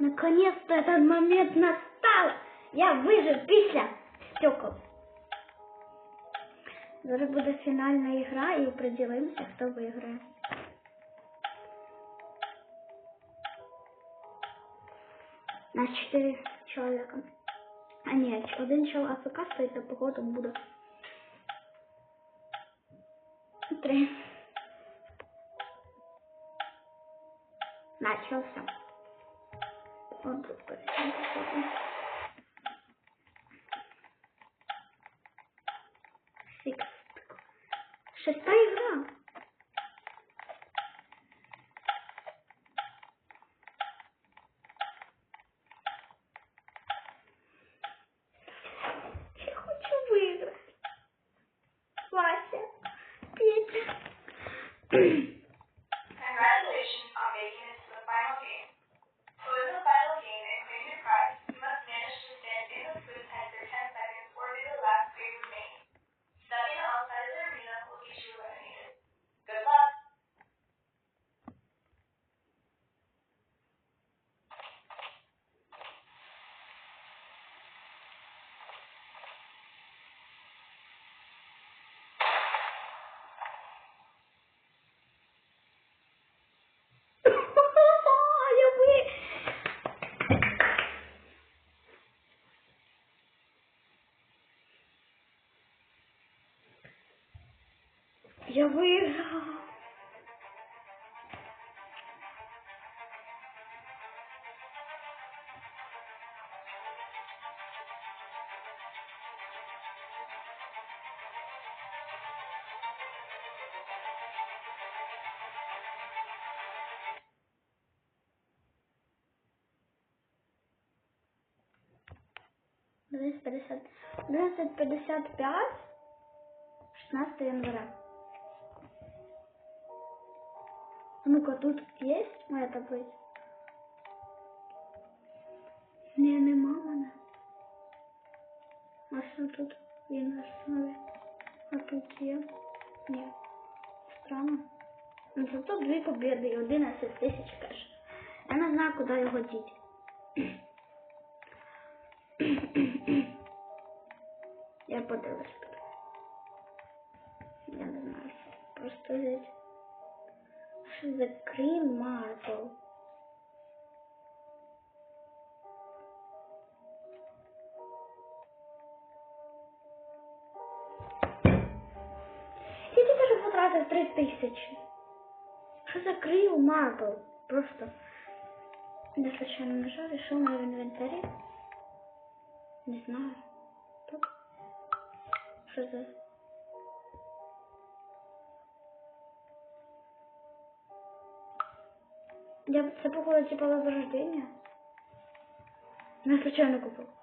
Наконец-то этот момент настал. Я вижив після стекол. Зараз буде фінальна ігра і приділимося, хто виграє. Нас чотири чоловіка. А ні, один чол АФК стоїть, а походу буде. Три. Начался. Шестая игра. Я хочу выиграть. Вася, Петя. Я выиграла. Двадцать пятьдесят. Пять. 16 января. Ну-ка, тут есть моя таблиця? Ні, нема мене. А що тут він в основі? А тут є? Ні. Странно. Ну зато дві побіди і 11 тисяч кеш. Я не знаю, куди його діти. Я подивлюсь. Я не знаю. Просто взять. За Green Marble? Я тільки що потратив три тисячі. Що за Green Marble? Просто. І що в мене інвентарі? Не знаю. Тут. Що за... Я це походу типа возрождение. Не случайно купил.